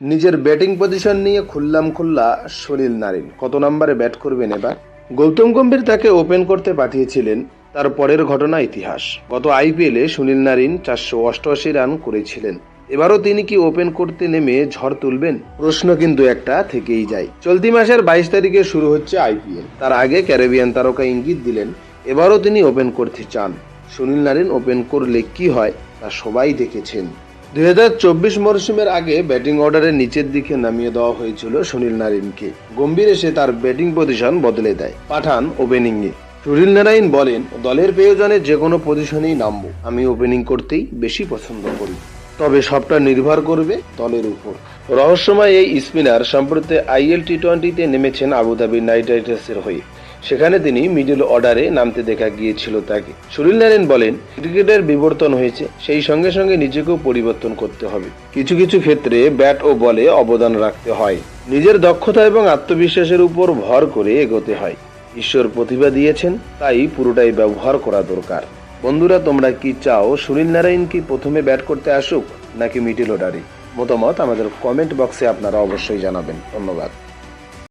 নিজের batting position নিয়ে খুললাম খুল্লা সলিল নারিন। কত নম্বরে ব্যাট করবেন এবার? গৌতম গম্ভীর তাকে ওপেন করতে পাঠিয়েছিলেন তার পরের ঘটনা ইতিহাস। গত আইপিএলে সুনীল নারিন চারশো অষ্টআশি রান করেছিলেন। এবারও তিনি কি ওপেন করতে নেমে ঝড় তুলবেন? প্রশ্ন কিন্তু একটা থেকেই যায়। চলতি মাসের বাইশ তারিখে শুরু হচ্ছে আইপিএল। তার আগে ক্যারিবিয়ান তারকা ইঙ্গিত দিলেন, এবারও তিনি ওপেন করতে চান। সুনীল নারিন ওপেন করলে কি হয় তা সবাই দেখেছেন। দুই হাজার চব্বিশ মরশুমের আগে ব্যাটিং অর্ডারের নিচের দিকে নামিয়ে দেওয়া হয়েছিল সুনীল নারিনকে। গম্ভীর এসে তার ব্যাটিং পজিশন বদলে দেয়, পাঠান ওপেনিংয়ে। সুনীল নারায়ণ বলেন, দলের প্রয়োজনে যে কোনো পজিশনেই নামবো। আমি ওপেনিং করতেই বেশি পছন্দ করি। তবে সবটা নির্ভর করবে দলের উপর। রহস্যময় এই স্পিনার সম্প্রতি আইএল টি টোয়েন্টিতে নেমেছেন আবুধাবি নাইট রাইডার্সের হয়ে। সেখানে তিনি মিডল অর্ডারে নামতে দেখা গিয়েছিল তাকে। সুনীল নারায়ণ বলেন, ক্রিকেটের বিবর্তন হয়েছে, সেই সঙ্গে সঙ্গে নিজেকেও পরিবর্তন করতে হবে। কিছু কিছু ক্ষেত্রে ব্যাট ও বলে অবদান রাখতে হয়। নিজের দক্ষতা এবং আত্মবিশ্বাসের উপর ভর করে এগোতে হয়। ঈশ্বর প্রতিভা দিয়েছেন, তাই পুরোটাই ব্যবহার করা দরকার। বন্ধুরা, তোমরা কি চাও সুনীল নারায়ণ কি প্রথমে ব্যাট করতে আসুক, নাকি মিডল অর্ডারে? মতামত আমাদের কমেন্ট বক্সে আপনারা অবশ্যই জানাবেন। ধন্যবাদ।